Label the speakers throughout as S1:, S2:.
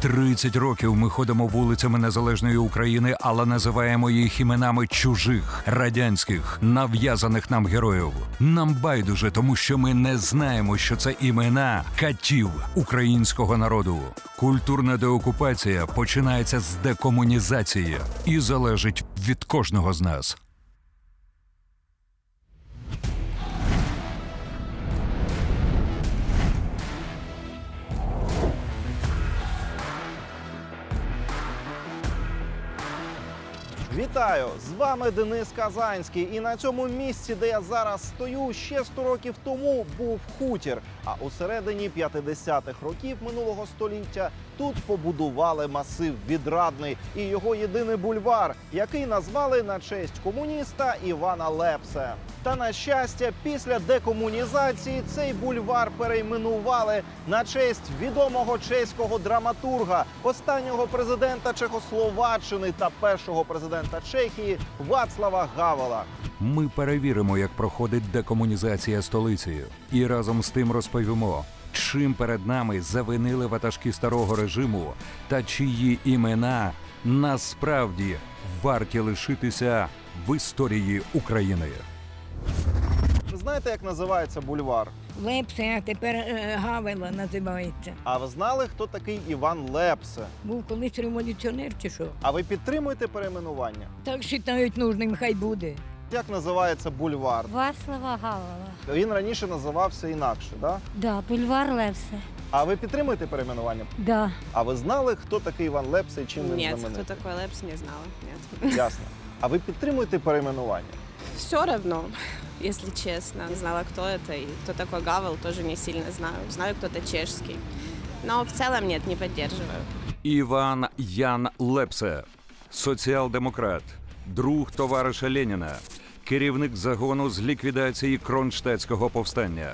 S1: 30 років ми ходимо вулицями незалежної України, але називаємо їх іменами чужих радянських нав'язаних нам героїв. Нам байдуже, тому що ми не знаємо, що це імена катів українського народу. Культурна деокупація починається з декомунізації і залежить від кожного з нас.
S2: Вітаю! З вами Денис Казанський. І на цьому місці, де я зараз стою, ще 100 років тому був хутір. А у середині 50-х років минулого століття тут побудували масив відрадний і його єдиний бульвар, який назвали на честь комуніста Івана Лепсе. Та на щастя, після декомунізації цей бульвар перейменували на честь відомого чеського драматурга, останнього президента Чехословаччини та першого президента Чехії Вацлава Гавела.
S1: Ми перевіримо, як проходить декомунізація столиці, і разом з тим розповімо, чим перед нами завинили ватажки старого режиму та чиї імена насправді варті лишитися в історії України.
S2: Знаєте, як називається бульвар?
S3: Лепсе, а тепер е, Гавела називається.
S2: А ви знали, хто такий Іван Лепсе?
S3: Був колись революціонер чи що?
S2: А ви підтримуєте перейменування?
S3: Так вважають нужним, хай буде.
S2: Як називається бульвар?
S4: Вацлава Гавела.
S2: Він раніше називався інакше, да?
S4: Да, бульвар Левсе.
S2: А ви підтримуєте перейменування?
S4: Да.
S2: А ви знали, хто такий Іван Лепсе і чим він
S5: Нет,
S2: знаменитий?
S5: кто такой Лепс, не знала. Нет.
S2: Ясно. А ви підтримуєте перейменування?
S5: Все равно, если честно. Не знала, кто это и кто такой Гавел, тоже не сильно знаю. Знаю, кто-то чешский. Но в целом нет, не поддерживаю.
S1: Іван Ян Лепсе, соціал-демократ, друг товариша Леніна, керівник загону з ліквідації Кронштадтського повстання.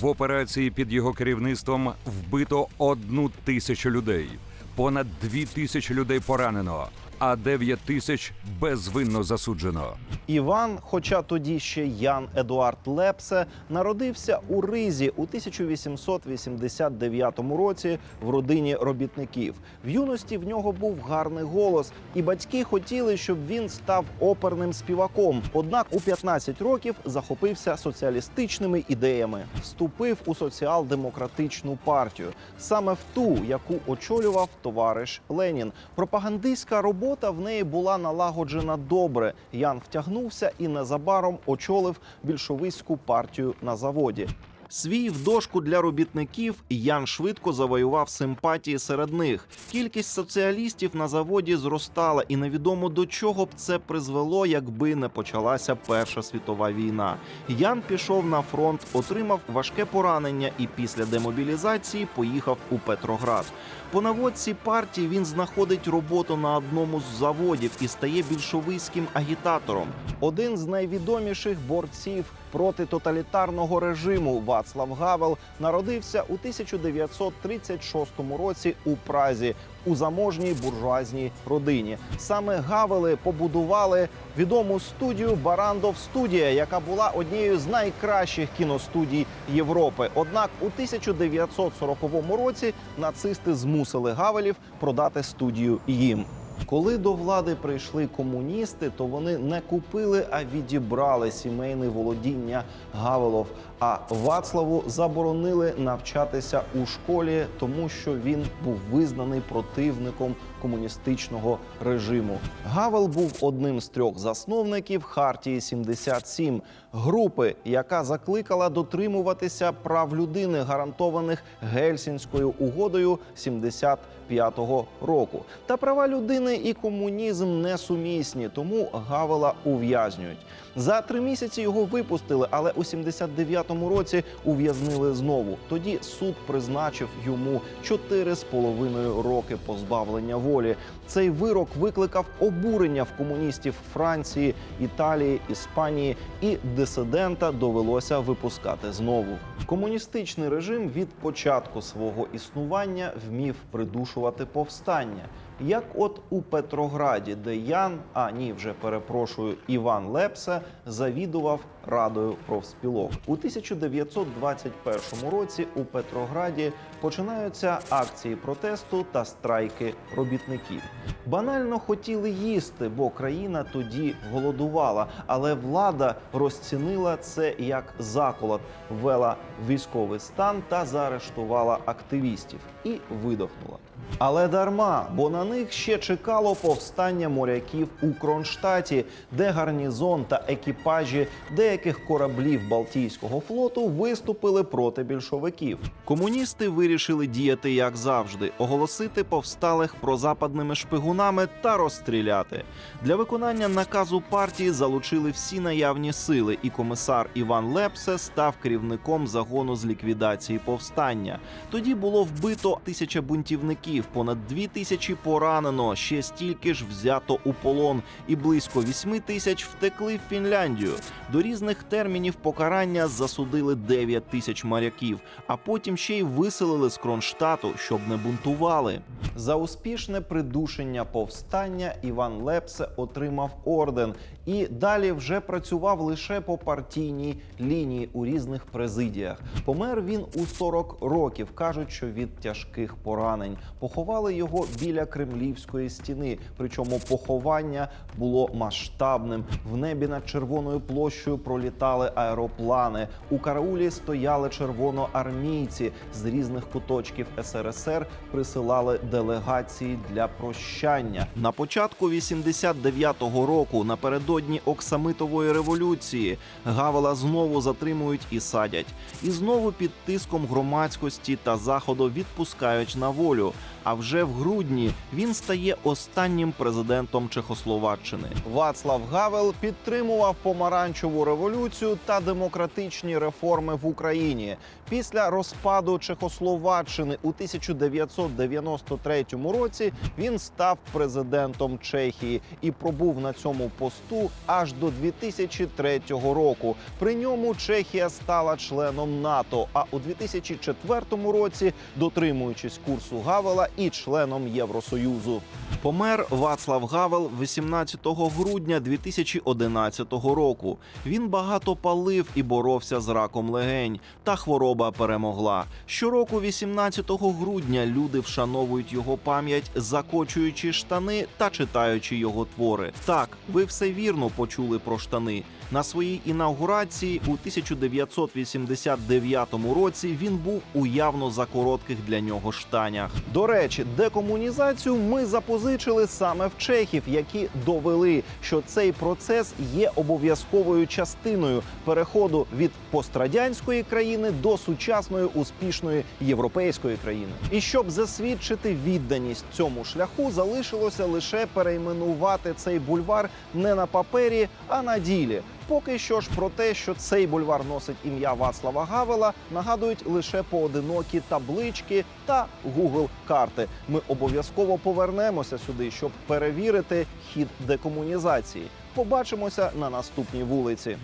S1: В операції під його керівництвом вбито одну тисячу людей, понад дві тисячі людей поранено, а дев'ять тисяч безвинно засуджено.
S2: Іван, хоча тоді ще Ян Едуард Лепсе, народився у Ризі у 1889 році в родині робітників. В юності в нього був гарний голос, і батьки хотіли, щоб він став оперним співаком. Однак у 15 років захопився соціалістичними ідеями, вступив у соціал-демократичну партію, саме в ту, яку очолював товариш Ленін. Пропагандистська робота в неї була налагоджена добре. Ян втягнувся і незабаром очолив більшовицьку партію на заводі. Свій в дошку для робітників Ян швидко завоював симпатії серед них. Кількість соціалістів на заводі зростала, і невідомо до чого б це призвело, якби не почалася Перша світова війна. Ян пішов на фронт, отримав важке поранення і після демобілізації поїхав у Петроград. По наводці партії він знаходить роботу на одному з заводів і стає більшовицьким агітатором. Один з найвідоміших борців проти тоталітарного режиму Вацлав Гавел народився у 1936 році у Празі у заможній буржуазній родині. Саме Гавели побудували відому студію Барандов Студія, яка була однією з найкращих кіностудій Європи. Однак у 1940 році нацисти змусили Гавелів продати студію їм. Коли до влади прийшли комуністи, то вони не купили, а відібрали сімейне володіння Гавелов. А Вацлаву заборонили навчатися у школі, тому що він був визнаний противником комуністичного режиму. Гавел був одним з трьох засновників Хартії 77 групи, яка закликала дотримуватися прав людини, гарантованих Гельсінською угодою 75-го року. Та права людини і комунізм несумісні, тому Гавела ув'язнюють. За три місяці його випустили, але у 79-му році ув'язнили знову. Тоді суд призначив йому чотири з половиною роки позбавлення волі. Цей вирок викликав обурення в комуністів Франції, Італії, Іспанії, і дисидента довелося випускати знову. Комуністичний режим від початку свого існування вмів придушувати повстання. Як от у Петрограді, де Ян, а ні, вже перепрошую, Іван Лепсе завідував радою профспілок. У 1921 році у Петрограді починаються акції протесту та страйки робітників. Банально хотіли їсти, бо країна тоді голодувала, але влада розцінила це як заколот, ввела військовий стан та заарештувала активістів і видохнула. Але дарма, бо на них ще чекало повстання моряків у Кронштаті, де гарнізон та екіпажі деяких кораблів Балтійського флоту виступили проти більшовиків. Комуністи вирішили діяти як завжди: оголосити повсталих прозападними шпигунами та розстріляти. Для виконання наказу партії залучили всі наявні сили, і комісар Іван Лепсе став керівником загону з ліквідації повстання. Тоді було вбито тисяча бунтівників, понад дві тисячі поранено, ще стільки ж взято у полон, і близько вісьми тисяч втекли в Фінляндію. До різних термінів покарання засудили 9 тисяч моряків, а потім ще й виселили з Кронштадту, щоб не бунтували. За успішне придушення повстання Іван Лепсе отримав орден і далі вже працював лише по партійній лінії у різних президіях. Помер він у 40 років. кажуть, що від тяжких поранень. Поховали його біля Кремлівської стіни. Причому поховання було масштабним. В небі над червоною площею пролітали аероплани. У караулі стояли червоноармійці з різних куточків СРСР. Присилали делегації для прощання. На початку 89-го року, напередодні Оксамитової революції, Гавела знову затримують і садять. І знову під тиском громадськості та заходу відпускають на волю. А вже в грудні він стає останнім президентом Чехословаччини. Вацлав Гавел підтримував помаранчеву революцію та демократичні реформи в Україні. Після розпаду Чехословаччини у 1993 році він став президентом Чехії і пробув на цьому посту аж до 2003 року. При ньому Чехія стала членом НАТО. А у 2004 році, дотримуючись курсу Гавела, і членом Євросоюзу. Помер Вацлав Гавел 18 грудня 2011 року. Він багато палив і боровся з раком легень. Та хвороба перемогла. Щороку, 18 грудня, люди вшановують його пам'ять, закочуючи штани та читаючи його твори. Так, ви все вірно почули про штани. На своїй інаугурації у 1989 році він був у явно закоротких для нього штанях. До речі, декомунізацію ми запозичили саме в чехів, які довели, що цей процес є обов'язковою частиною переходу від пострадянської країни до сучасної успішної європейської країни. І щоб засвідчити відданість цьому шляху, залишилося лише перейменувати цей бульвар не на папері, а на ділі. Поки що ж про те, що цей бульвар носить ім'я Вацлава Гавела, нагадують лише поодинокі таблички та Google карти. Ми обов'язково повернемося сюди, щоб перевірити хід декомунізації. Побачимося на наступній вулиці.